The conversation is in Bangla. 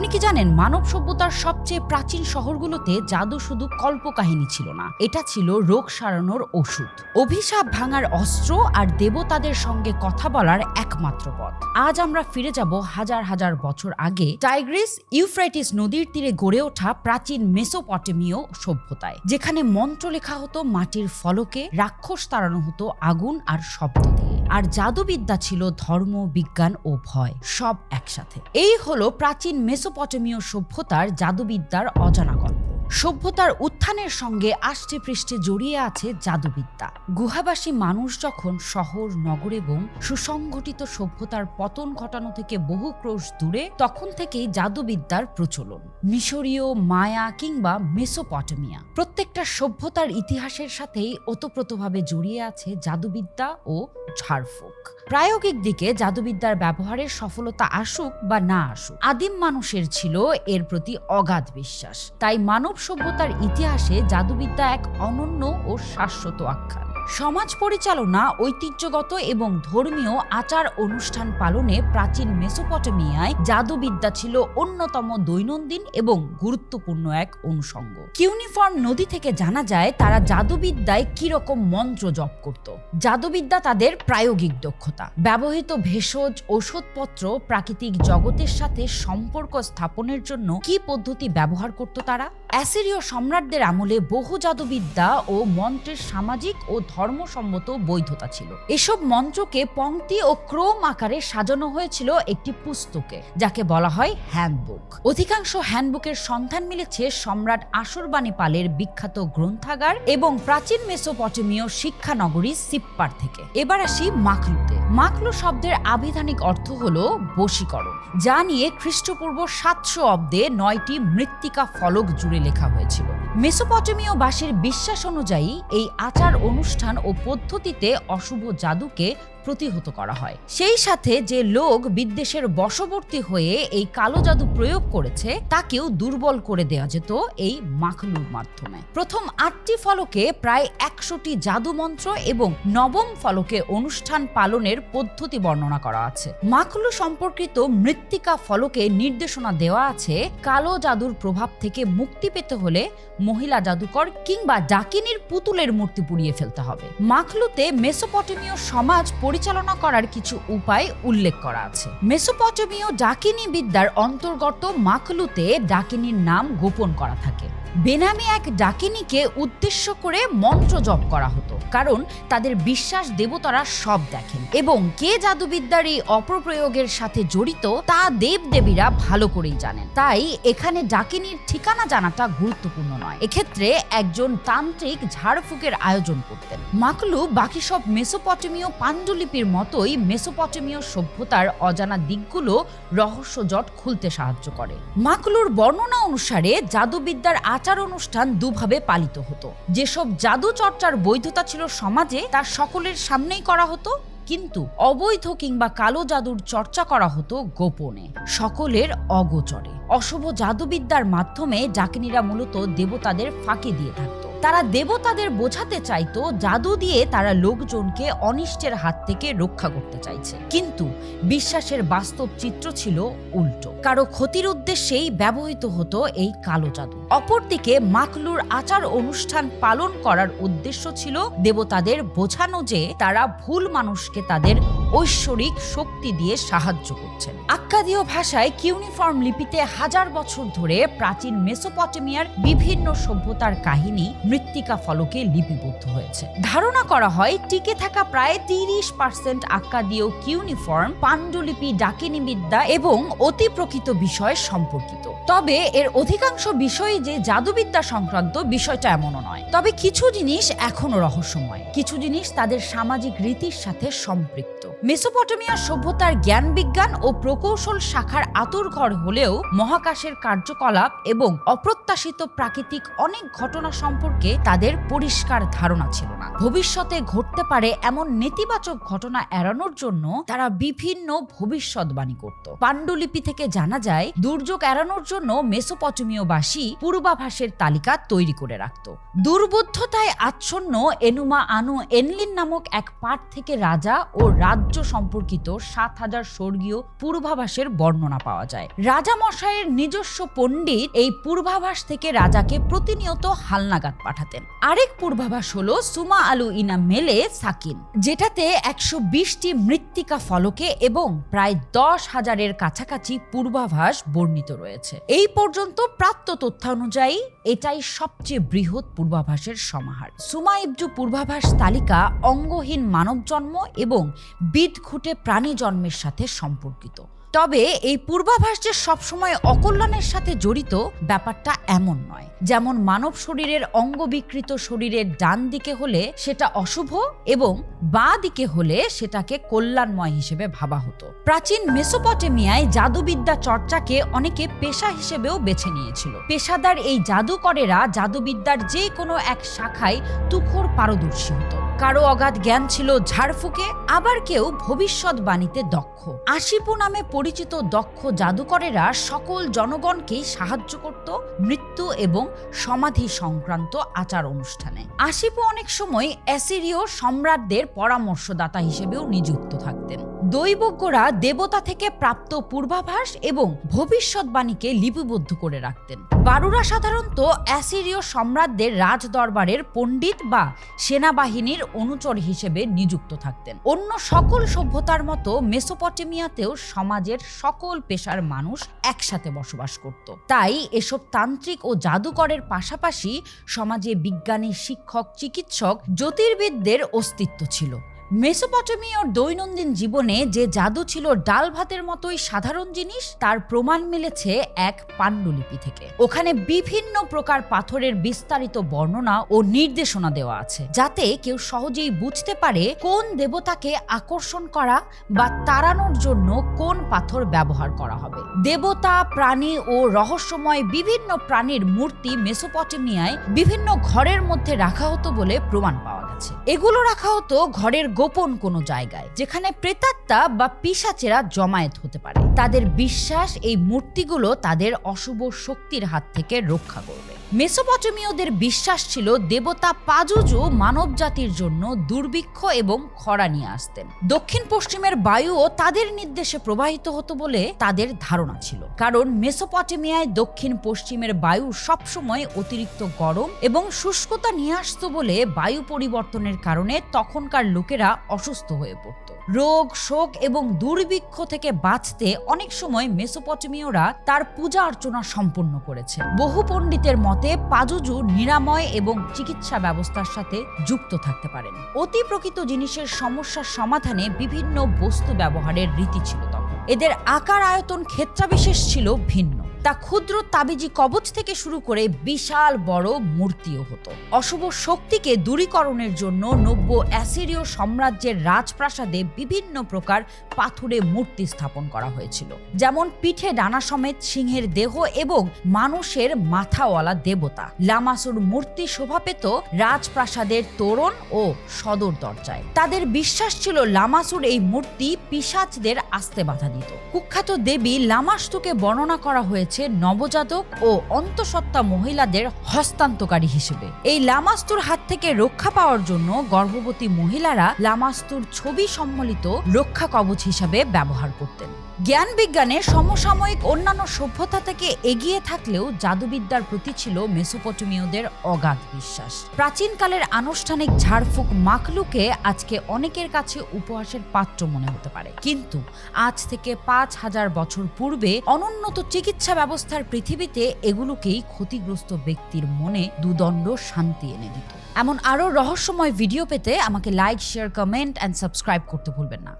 আপনি কি জানেন, মানব সভ্যতার সবচেয়ে প্রাচীন শহরগুলোতে জাদু শুধু কল্পকাহিনী ছিল না, এটা ছিল রোগ সারানোর ওষুধ। অভিশাপ ভাঙার অস্ত্র আর দেবতাদের সঙ্গে কথা বলার একমাত্র পথ। আজ আমরা ফিরে যাব হাজার হাজার বছর আগে টাইগ্রিস ইউফ্রাইটিস নদীর তীরে গড়ে ওঠা প্রাচীন মেসোপটেমীয় সভ্যতায়, যেখানে মন্ত্র লেখা হতো মাটির ফলকে, রাক্ষস তাড়ানো হতো আগুন আর শব্দ দিয়ে। আর জাদুবিদ্যা ছিল ধর্ম, বিজ্ঞান ও ভয়, সব একসাথে। এই হলো প্রাচীন মেসোপটেমীয় সভ্যতার জাদুবিদ্যার অজানা গল্প। সভ্যতার উত্থানের সঙ্গে আষ্টে পৃষ্ঠে জড়িয়ে আছে জাদুবিদ্যা। গুহাবাসী মানুষ যখন শহর, নগর এবং সুসংগঠিত সভ্যতার পতন ঘটানো থেকে বহু ক্রোশ দূরে, তখন থেকেই জাদুবিদ্যার প্রচলন। মিশরীয়, মায়া কিংবা মেসোপটেমিয়া। প্রত্যেকটা সভ্যতার ইতিহাসের সাথেই ওতপ্রোতভাবে জড়িয়ে আছে জাদুবিদ্যা ও ঝাড়ফুঁক। প্রায়োগিক দিকে জাদুবিদ্যার ব্যবহারের সফলতা আসুক বা না আসুক, আদিম মানুষের ছিল এর প্রতি অগাধ বিশ্বাস। তাই মানব সভ্যতার ইতিহাসে জাদুবিদ্যা এক অনন্য ও শাশ্বত আখ্যান। সমাজ পরিচালনা, ঐতিহ্যগত এবং ধর্মীয় আচার অনুষ্ঠান পালনে প্রাচীন মেসোপটেমিয়ায় জাদুবিদ্যা ছিল অন্যতম দৈনন্দিন এবং গুরুত্বপূর্ণ এক অনুষঙ্গ। কিউনিফর্ম নদী থেকে জানা যায় তারা জাদুবিদ্যায় কীরকম মন্ত্র জপ করত। জাদুবিদ্যা তাদের প্রায়োগিক দক্ষতা। ব্যবহৃত ভেষজ ওষুধপত্র প্রাকৃতিক জগতের সাথে সম্পর্ক স্থাপনের জন্য কি পদ্ধতি ব্যবহার করত তারা? অ্যাসিরীয় সম্রাটদের আমলে বহু জাদুবিদ্যা ও মন্ত্রের সামাজিক ও ধর্মসম্মত বৈধতা ছিল। এসব মন্ত্রকে পংক্তি ও ক্রম আকারে সাজানো হয়েছিল একটি পুস্তকে, যাকে বলা হয় হ্যান্ডবুক। অধিকাংশ হ্যান্ডবুকের সন্ধান মিলেছে সম্রাট আসুরবাণী পালের বিখ্যাত গ্রন্থাগার এবং প্রাচীন মেসোপটেমীয় শিক্ষানগরী সিপ্পার থেকে। এবার আসি মাকলুতে। মাকলু শব্দের আবিধানিক অর্থ হল বশীকরণ, যা নিয়ে খ্রিস্টপূর্ব সাতশো অব্দে নয়টি মৃত্তিকা ফলক জুড়ে লেখা হয়েছিল। মেসোপটেমীয় বাসীর বিশ্বাস অনুযায়ী এই আচার অনুষ্ঠান ও পদ্ধতিতে অশুভ জাদুকে প্রতিহত করা হয়। সেই সাথে যে লোক বিদ্বেষের বশবর্তী হয়ে এই কালো জাদু প্রয়োগ করেছে, তাকেও দুর্বল করে দেওয়া যেত এই মাখলুর মাধ্যমে। প্রথম আটটি ফলকে প্রায় একশোটি জাদু মন্ত্র এবং নবম ফলকে অনুষ্ঠান পালনের পদ্ধতি বর্ণনা করা আছে। মাখলু সম্পর্কিত মৃত্তিকা ফলকে নির্দেশনা দেওয়া আছে কালো জাদুর প্রভাব থেকে মুক্তি পেতে হলে মহিলা জাদুকর কিংবা ডাকিনীর পুতুলের মূর্তি পুড়িয়ে ফেলতে হবে। মাখলুতে মেসোপটেমীয় সমাজ পরিচালনা করার কিছু উপায় উল্লেখ করা আছে। মেসোপটমীয় ডাকিনী বিদ্যার অন্তর্গত মাকলুতে ডাকিনীর নাম গোপন করা থাকে। বেনামি এক ডাকিনীকে উদ্দেশ্য করে মন্ত্র জপ করা হতো। কারণ তাদের বিশ্বাস দেবতারা সব দেখেন। এবং কে জাদুবিদ্যার এই অপপ্রয়োগের সাথে জড়িত, তা দেবদেবীরা ভালো করেই জানেন। তাই এখানে ডাকিনীর ঠিকানা জানাটা গুরুত্বপূর্ণ নয়। এক্ষেত্রে একজন তান্ত্রিক ঝাড়ফুঁকের আয়োজন করতেন। মাকলু বাকি সব মেসোপটেমীয় পাণ্ডুলিপির মতোই মেসোপটেমীয় সভ্যতার অজানা দিকগুলো রহস্যজট খুলতে সাহায্য করে। মাকলুর বর্ণনা অনুসারে জাদুবিদ্যার আচার অনুষ্ঠান দুভাবে পালিত হতো। যেসব জাদু চর্চার বৈধতা ছিল সমাজে তা সকলের সামনেই করা হতো, কিন্তু অবৈধ কিংবা কালো জাদুর চর্চা করা হতো গোপনে। সকলের অগোচরে। অশুভ জাদুবিদ্যার মাধ্যমে ডাকিনীরা মূলত দেবতাদের ফাঁকি দিয়ে থাকতো। তারা দেবতাদের বোঝাতে চাইতো, জাদু দিয়ে তারা লোকজনকে অনিষ্টের হাত থেকে রক্ষা করতে চাইছে। কিন্তু বিশ্বাসের বাস্তব চিত্র ছিল উল্টো। কারও ক্ষতির উদ্দেশ্যেই ব্যবহৃত হতো এই কালো জাদু। অপরদিকে মাকলুর আচার অনুষ্ঠান পালন করার উদ্দেশ্য ছিল দেবতাদের বোঝানো যে তারা ভুল মানুষকে তাদের ঐশ্বরিক শক্তি দিয়ে সাহায্য করছেন। আক্কাদীয় ভাষায় কিউনিফর্ম লিপিতে হাজার বছর ধরে প্রাচীন মেসোপটেমিয়ার বিভিন্ন সভ্যতার কাহিনী মৃত্তিকা ফলকে লিপিবদ্ধ হয়েছে। ধারণা করা হয়, টিকে থাকা প্রায় তিরিশ পার্সেন্ট আক্কাদীয় কিউনিফর্ম পাণ্ডুলিপি ডাকিনী বিদ্যা এবং অতি প্রকৃত বিষয় সম্পর্কিত। তবে এর অধিকাংশ বিষয় যে জাদুবিদ্যা সংক্রান্ত বিষয়টা এমনও নয়। তবে কিছু জিনিস এখনও রহস্যময়। কিছু জিনিস তাদের সামাজিক রীতির সাথে সম্পৃক্ত। মেসোপটেমিয়া সভ্যতার জ্ঞান বিজ্ঞান ও প্রকৌশল শাখার আতুরঘর হলেও মহাকাশের কার্যকলাপ এবং অপ্রত্যাশিত প্রাকৃতিক অনেক ঘটনা সম্পর্কে তাদের পরিষ্কার ধারণা ছিল না। ভবিষ্যতে ঘটতে পারে এমন নেতিবাচক ঘটনা এড়ানোর জন্য তারা বিভিন্ন ভবিষ্যৎবাণী করত। পাণ্ডুলিপি থেকে জানা যায়, দুর্যোগ এড়ানোর জন্য মেসোপটেমীয়বাসী পূর্বাভাসের তালিকা তৈরি করে রাখত। দুর্বুদ্ধতায় আচ্ছন্ন এনুমা আনু এনলিন নামক এক পাঠ থেকে রাজা ও রাজ্য সম্পর্কিত সাত হাজার স্বর্গীয় পূর্বাভাসের বর্ণনা পাওয়া যায়। রাজা মশাইয়ের নিজস্ব পণ্ডিত এই পূর্বাভাস থেকে রাজাকে প্রতিনিয়ত হালনাগাদ পাঠাতেন। আরেক পূর্বাভাস হলো সুমা আলু ইনা মেলে সাকিন, যেটাতে একশো বিশটি মৃত্তিকা ফলকে এবং প্রায় দশ হাজারের কাছাকাছি পূর্বাভাস বর্ণিত রয়েছে। এই পর্যন্ত প্রাপ্ত তথ্য অনুযায়ী এটাই সবচেয়ে বৃহৎ পূর্বাভাসের সমাহার। সুমাইবজু পূর্বাভাস তালিকা অঙ্গহীন মানব জন্ম এবং বিদঘুটে প্রাণী জন্মের সাথে সম্পর্কিত। তবে এই পূর্বাভাস যে সবসময় অকল্যাণের সাথে জড়িত, ব্যাপারটা এমন নয়। যেমন মানব শরীরের অঙ্গ বিকৃত শরীরের ডান দিকে হলে সেটা অশুভ এবং বাঁ দিকে হলে সেটাকে কল্যাণময় হিসেবে ভাবা হতো। প্রাচীন মেসোপটেমিয়ায় জাদুবিদ্যা চর্চাকে অনেকে পেশা হিসেবেও বেছে নিয়েছিল। পেশাদার এই জাদুকরেরা জাদুবিদ্যার যে কোনো এক শাখায় তুখোর পারদর্শী হতো। কারও অগাধ জ্ঞান ছিল ঝাড়ফুকে, আবার কেউ ভবিষ্যৎ বাণীতে দক্ষ। আশিপু নামে পরিচিত দক্ষ জাদুকরেরা সকল জনগণকেই সাহায্য করত মৃত্যু এবং সমাধি সংক্রান্ত আচার অনুষ্ঠানে। আশিপু অনেক সময় অ্যাসিরীয় সম্রাটদের পরামর্শদাতা হিসেবেও নিযুক্ত থাকতেন। দৈবজ্ঞরা দেবতা থেকে প্রাপ্ত পূর্বাভাস এবং ভবিষ্যৎবাণীকে লিপিবদ্ধ করে রাখতেন। বারুরা সাধারণত অ্যাসিরীয় সম্রাটদের রাজ দরবারের পণ্ডিত বা সেনাবাহিনীর অনুচর হিসেবে নিযুক্ত থাকতেন। অন্য সকল সভ্যতার মতো মেসোপটেমিয়াতেও সমাজের সকল পেশার মানুষ একসাথে বসবাস করত। তাই এসব তান্ত্রিক ও জাদুকরের পাশাপাশি সমাজে বিজ্ঞানী, শিক্ষক, চিকিৎসক, জ্যোতির্বিদদের অস্তিত্ব ছিল। মেসোপটেমীয় দৈনন্দিন জীবনে যে জাদু ছিল ডাল ভাতের মতোই সাধারণ জিনিস, তার প্রমাণ মিলেছে এক পাণ্ডুলিপি থেকে। ওখানে বিভিন্ন প্রকার পাথরের বিস্তারিত বর্ণনা ও নির্দেশনা দেওয়া আছে, যাতে কেউ সহজেই বুঝতে পারে কোন দেবতাকে আকর্ষণ করা বা তাড়ানোর জন্য কোন পাথর ব্যবহার করা হবে। দেবতা, প্রাণী ও রহস্যময় বিভিন্ন প্রাণীর মূর্তি মেসোপটেমিয়ায় বিভিন্ন ঘরের মধ্যে রাখা হতো বলে প্রমাণ পাওয়া গেছে। এগুলো রাখা হতো ঘরের গোপন কোনো জায়গায়, যেখানে প্রেতাত্মা বা পিসাচেরা জমায়েত হতে পারে। তাদের বিশ্বাস এই মূর্তিগুলো তাদের অশুভ শক্তির হাত থেকে রক্ষা করবে। মেসোপটেমীয়দের বিশ্বাস ছিল দেবতা পাজুজু মানব জাতির জন্য দুর্ভিক্ষ এবং খরা নিয়ে আসতেন। দক্ষিণ পশ্চিমের বায়ুও তাদের নির্দেশে প্রবাহিত হতো বলে তাদের ধারণা ছিল। কারণ মেসোপটেমিয়ায় দক্ষিণ পশ্চিমের বায়ু সবসময় অতিরিক্ত গরম এবং শুষ্কতা নিয়ে আসতো বলে বায়ু পরিবর্তনের কারণে তখনকার লোকেরা অসুস্থ হয়ে পড়ত। রোগ, শোক এবং দুর্ভিক্ষ থেকে বাঁচতে অনেক সময় মেসোপটেমীয়রা তার পূজা অর্চনা সম্পন্ন করেছে। বহু পণ্ডিতের মতে পাজুজু নিরাময় এবং চিকিৎসা ব্যবস্থার সাথে যুক্ত থাকতে পারেন। অতি প্রকৃত জিনিসের সমস্যার সমাধানে বিভিন্ন বস্তু ব্যবহারের রীতি ছিল তখন। এদের আকার, আয়তন, ক্ষেত্রাবিশেষ ছিল ভিন্ন। তা ক্ষুদ্র তাবিজি কবচ থেকে শুরু করে বিশাল বড় মূর্তিও হতো। অশুভ শক্তিকে দূরীকরণের জন্য নব্য অ্যাসিরীয় সাম্রাজ্যের রাজপ্রাসাদে বিভিন্ন প্রকার পাথুরে মূর্তি স্থাপন করা হয়েছিল। যেমন পিঠে ডানা সমেত সিংহের দেহ এবং মানুষের মাথাওয়ালা দেবতা। লামাসুর মূর্তি শোভা পেত রাজপ্রাসাদের তোরণ ও সদর দরজায়। তাদের বিশ্বাস ছিল লামাসুর এই মূর্তি পিসাচদের আসতে বাধা দিত। কুখ্যাত দেবী লামাস্তুকে বর্ণনা করা হয়েছে নবজাতক ও অন্তঃসত্ত্বা মহিলাদের হস্তান্তকারী হিসেবে। এই লামাস্তুর হাত থেকে রক্ষা পাওয়ার জন্য গর্ভবতী মহিলারা লামাস্তুর ছবি সম্বলিত রক্ষা কবচ হিসাবে ব্যবহার করতেন। জ্ঞান বিজ্ঞানে সমসাময়িক অন্যান্য সভ্যতা থেকে এগিয়ে থাকলেও জাদুবিদ্যার প্রতি ছিল মেসোপটেমীয়দের অগাধ বিশ্বাস। প্রাচীনকালের আনুষ্ঠানিক ঝাড়ফুঁক মাকলুকে আজকে অনেকের কাছে উপহাসের পাত্র মনে হতে পারে। কিন্তু আজ থেকে পাঁচ হাজার বছর পূর্বে অনুন্নত চিকিৎসা ব্যবস্থার পৃথিবীতে এগুলোকেই ক্ষতিগ্রস্ত ব্যক্তির মনে দুদণ্ড শান্তি এনে দিত। এমন আরও রহস্যময় ভিডিও পেতে আমাকে like share comment and subscribe করতে ভুলবেন না।